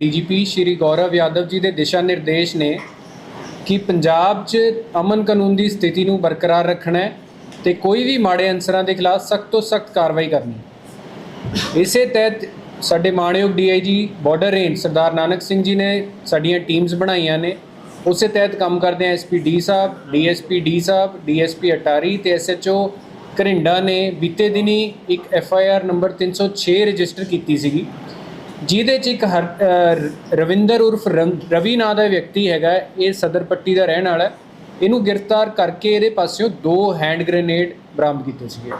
DGP ਸ਼੍ਰੀ ਗੌਰਵ ਯਾਦਵ ਜੀ ਦੇ ਦਿਸ਼ਾ ਨਿਰਦੇਸ਼ ਨੇ ਕਿ ਪੰਜਾਬ 'ਚ ਅਮਨ ਕਾਨੂੰਨ ਦੀ ਸਥਿਤੀ ਨੂੰ ਬਰਕਰਾਰ ਰੱਖਣਾ ਹੈ ਤੇ ਕੋਈ ਵੀ ਮਾੜੇ ਅਨਸਰਾਂ ਦੇ ਖਿਲਾਫ ਸਖਤ ਤੋਂ ਸਖਤ ਕਾਰਵਾਈ ਕਰਨੀ ਇਸੇ ਤਹਿਤ ਸਾਡੇ ਮਾਣਯੋਗ DIG border range Sardar Nanak Singh ji ਨੇ ਸਾਡੀਆਂ ਟੀਮਸ ਬਣਾਈਆਂ ਨੇ। ਉਸੇ ਤਹਿਤ ਕੰਮ ਕਰਦੇ ਆ ਐਸਪੀ ਡੀ ਸਾਹਿਬ, ਡੀਐਸਪੀ ਡੀ ਸਾਹਿਬ, ਡੀਐਸਪੀ ਅਟਾਰੀ ਤੇ ਐਸਐਚਓ ਕਰਿੰਡਾ ਨੇ ਬੀਤੇ ਦਿਨੀ ਇੱਕ ਐਫਆਈਆਰ ਨੰਬਰ 306 ਰਜਿਸਟਰ ਕੀਤੀ ਸੀਗੀ। ਜਿਹਦੇ ਚ ਇੱਕ ਹਰ ਰਵਿੰਦਰ ਉਰਫ ਰੰ- ਰਵੀ ਨਾਂ ਦਾ ਵਿਅਕਤੀ ਹੈਗਾ, ਇਹ ਸਦਰ ਪੱਟੀ ਦਾ ਰਹਿਣ ਵਾਲਾ ਇਹਨੂੰ ਗ੍ਰਿਫਤਾਰ ਕਰਕੇ ਇਹਦੇ ਪਾਸਿਓਂ ਦੋ ਹੈਂਡ ਗ੍ਰੇਨੇਡ ਬਰਾਮਦ ਕੀਤੇ ਸੀਗੇ।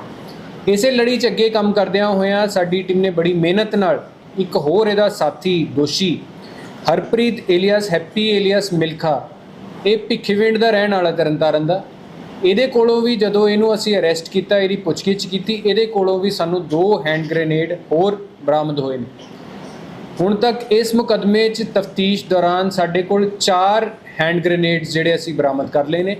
ਇਸੇ ਲੜੀ ਚ ਅੱਗੇ ਕੰਮ ਕਰਦਿਆਂ ਹੋਇਆਂ ਸਾਡੀ ਟੀਮ ਨੇ ਬੜੀ ਮਿਹਨਤ ਨਾਲ ਇੱਕ ਹੋਰ ਇਹਦਾ ਸਾਥੀ ਦੋਸ਼ੀ, Harpreet alias Happy alias Milkha, ਇਹ ਭਿੱਖੀਵਿੰਡ ਦਾ ਰਹਿਣ ਵਾਲਾ ਤਰਨਤਾਰਨ ਦਾ। ਇਹਦੇ ਕੋਲੋਂ ਵੀ ਜਦੋਂ ਇਹਨੂੰ ਅਸੀਂ ਅਰੈਸਟ ਕੀਤਾ, ਇਹਦੀ ਪੁੱਛਗਿੱਛ ਕੀਤੀ, ਇਹਦੇ ਕੋਲੋਂ ਵੀ ਸਾਨੂੰ ਦੋ ਹੈਂਡ ਗ੍ਰੇਨੇਡ ਹੋਰ ਬਰਾਮਦ ਹੋਏ ਨੇ। ਹੁਣ ਤੱਕ ਇਸ ਮੁਕਦਮੇ 'ਚ ਤਫਤੀਸ਼ ਦੌਰਾਨ ਸਾਡੇ ਕੋਲ 4 ਹੈਂਡ ਗ੍ਰੇਨੇਡਸ ਜਿਹੜੇ ਅਸੀਂ ਬਰਾਮਦ ਕਰ ਲਏ ਨੇ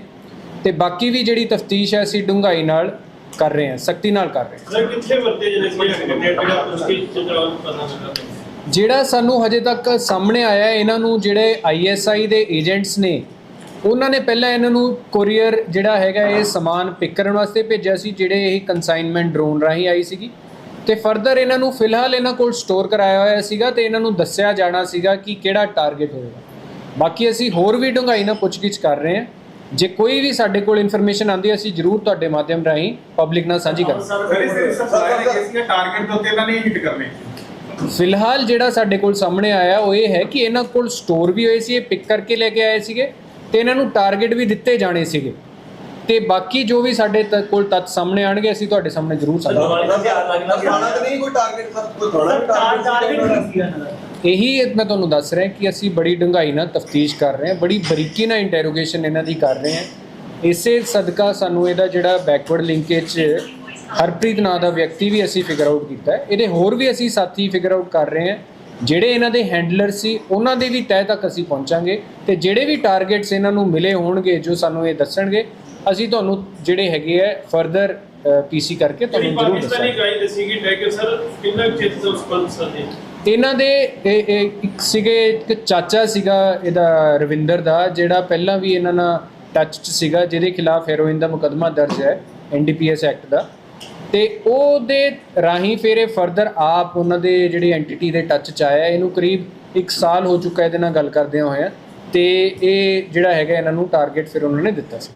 ਤੇ ਬਾਕੀ ਵੀ ਜਿਹੜੀ ਤਫਤੀਸ਼ ਹੈ ਅਸੀਂ ਡੂੰਘਾਈ ਨਾਲ ਕਰ ਰਹੇ ਹਾਂ ਸਖਤੀ ਨਾਲ ਕਰ ਰਹੇ ਹਾਂ। ਸਰ ਕਿੱਥੇ ਵਰਤੇ ਜਿਹੜੇ ਜਿਹੜਾ ਸਾਨੂੰ ਹਜੇ ਤੱਕ ਸਾਹਮਣੇ ਆਇਆ ਇਹਨਾਂ ਨੂੰ ਜਿਹੜੇ ਆਈਐਸਆਈ ਦੇ ਏਜੰਟਸ ਨੇ ਉਹਨਾਂ ਨੇ ਪਹਿਲਾਂ ਇਹਨਾਂ ਨੂੰ ਕੋਰੀਅਰ ਜਿਹੜਾ ਹੈਗਾ ਇਹ ਸਮਾਨ ਪਿਕ ਕਰਨ ਵਾਸਤੇ ਭੇਜਿਆ ਸੀ ਜਿਹੜੇ ਇਹ ਕਨਸਾਈਨਮੈਂਟ ਡਰੋਨ ਰਾਹੀਂ ਆਈ ਸੀਗੀ। ਤੇ ਫਰਦਰ ਇਹਨਾਂ ਨੂੰ ਫਿਲਹਾਲ ਇਹਨਾਂ ਕੋਲ ਸਟੋਰ ਕਰਾਇਆ ਹੋਇਆ ਸੀਗਾ ਤੇ ਇਹਨਾਂ ਨੂੰ ਦੱਸਿਆ ਜਾਣਾ ਸੀਗਾ ਕਿ ਕਿਹੜਾ ਟਾਰਗੇਟ ਹੋਏਗਾ। ਬਾਕੀ ਅਸੀਂ ਹੋਰ ਵੀ ਡੂੰਘਾਈ ਨਾਲ ਪੁੱਛਗਿੱਛ ਕਰ ਰਹੇ ਹਾਂ। ਜੇ ਕੋਈ ਵੀ ਸਾਡੇ ਕੋਲ ਇਨਫੋਰਮੇਸ਼ਨ ਆਉਂਦੀ ਹੈ ਅਸੀਂ ਜ਼ਰੂਰ ਤੁਹਾਡੇ ਮਾਧਿਅਮ ਰਾਹੀਂ ਪਬਲਿਕ ਨਾਲ ਸਾਂਝੀ ਕਰਾਂਗੇ। ਟਾਰਗੇਟ ਦੇ ਉੱਤੇ ਇਹਨਾਂ ਨੇ ਹਿੱਟ ਕਰਨੇ। ਫਿਲਹਾਲ ਜਿਹੜਾ ਸਾਡੇ ਕੋਲ ਸਾਹਮਣੇ ਆਇਆ ਉਹ ਇਹ ਹੈ ਕਿ ਇਹਨਾਂ ਕੋਲ ਸਟੋਰ ਵੀ ਹੋਏ ਸੀ ਇਹ ਪਿਕ ਕਰਕੇ ਲੈ ਕੇ ਆਏ ਸੀਗੇ ਤੇ ਇਹਨਾਂ ਨੂੰ ਟਾਰਗੇਟ ਵੀ ਦਿੱਤੇ ਜਾਣੇ ਸੀਗੇ। ਤੇ ਬਾਕੀ ਜੋ ਵੀ ਸਾਡੇ ਤ- ਕੋਲ ਤੱਥ ਸਾਹਮਣੇ ਆਣਗੇ ਅਸੀਂ ਤੁਹਾਡੇ ਸਾਹਮਣੇ ਜ਼ਰੂਰ ਸਾਂਝੇ ਕਰਾਂਗੇ। ਖਾਣਾ ਤਾਂ ਨਹੀਂ ਕੋਈ ਟਾਰਗੇਟ ਸਰ ਕੋਈ ਖਾਣਾ ਵੀ ਟਾਰਗੇਟ ਇਹੀ ਮੈਂ ਤੁਹਾਨੂੰ ਦੱਸ ਰਿਹਾ ਕਿ ਅਸੀਂ ਬੜੀ ਡੂੰਘਾਈ ਨਾਲ ਤਫਤੀਸ਼ ਕਰ ਰਹੇ ਹਾਂ ਬੜੀ ਬਰੀਕੀ ਨਾਲ ਇੰਟਰੋਗੇਸ਼ਨ ਇਹਨਾਂ ਦੀ ਕਰ ਰਹੇ ਹਾਂ। ਇਸੇ ਸਦਕਾ ਸਾਨੂੰ ਇਹਦਾ ਜਿਹੜਾ ਬੈਕਵਰਡ ਲਿੰਕੇਜ ਹਰਪ੍ਰੀਤ ਨਾਂ ਦਾ ਵਿਅਕਤੀ ਵੀ ਅਸੀਂ ਫਿਗਰ ਆਊਟ ਕੀਤਾ ਹੈ। ਇਹਦੇ ਹੋਰ ਵੀ ਅਸੀਂ ਸਾਥੀ ਫਿਗਰ ਆਊਟ ਕਰ ਰਹੇ ਹਾਂ। ਜਿਹੜੇ ਇਹਨਾਂ ਦੇ ਹੈਂਡਲਰ ਸੀ ਉਹਨਾਂ ਦੇ ਵੀ ਤਹਿ ਤੱਕ ਅਸੀਂ ਪਹੁੰਚਾਂਗੇ ਤੇ ਜਿਹੜੇ ਵੀ ਟਾਰਗੇਟਸ ਇਹਨਾਂ ਨੂੰ ਮਿਲੇ ਹੋਣਗੇ ਜੋ ਸਾਨੂੰ ਇਹ ਦੱਸਣਗੇ ਅਸੀਂ ਤੁਹਾਨੂੰ ਜਿਹੜੇ ਹੈਗੇ ਆ ਫਰਦਰ ਪੀਸੀ ਕਰਕੇ ਤੁਹਾਨੂੰ ਜ਼ਰੂਰ ਪਾਕਿਸਤਾਨੀ ਦੱਸਾਂਗੇ। ਗਾਈ ਦੱਸੀ ਕਿ ਟੈਕਰ ਸਰ ਕਿੰਨਾ ਕੁ ਚਿਰ ਤੋਂ ਸਪਾਂਸਰ ਨੇ ਇਹਨਾਂ ਦੇ ਇੱਕ ਸੀਗੇ ਇੱਕ ਚਾਚਾ ਸੀਗਾ ਇਹਦਾ ਰਵਿੰਦਰ ਦਾ ਜਿਹੜਾ ਪਹਿਲਾਂ ਵੀ ਇਹਨਾਂ ਨਾਲ ਟੱਚ 'ਚ ਸੀਗਾ ਜਿਹਦੇ ਖਿਲਾਫ ਹੈਰੋਇਨ ਦਾ ਮੁਕੱਦਮਾ ਦਰਜ ਹੈ ਐਨਡੀਪੀਐਸ ਐਕਟ ਦਾ। ਤੇ ਉਹਦੇ ਰਾਹੀਂ ਫਿਰ ਇਹ ਫਰਦਰ ਆਪ ਉਹਨਾਂ ਦੇ ਜਿਹੜੀ ਐਂਟੀਟੀ ਦੇ ਟੱਚ 'ਚ ਆਇਆ, ਇਹਨੂੰ ਕਰੀਬ 1 ਸਾਲ ਹੋ ਚੁੱਕਾ ਇਹਦੇ ਨਾਲ ਗੱਲ ਕਰਦਿਆਂ ਹੋਇਆ ਤੇ ਇਹ ਜਿਹੜਾ ਹੈਗਾ, ਇਹਨਾਂ ਨੂੰ ਟਾਰਗੇਟ ਫਿਰ ਉਹਨਾਂ ਨੇ ਦਿੱਤਾ ਸੀ।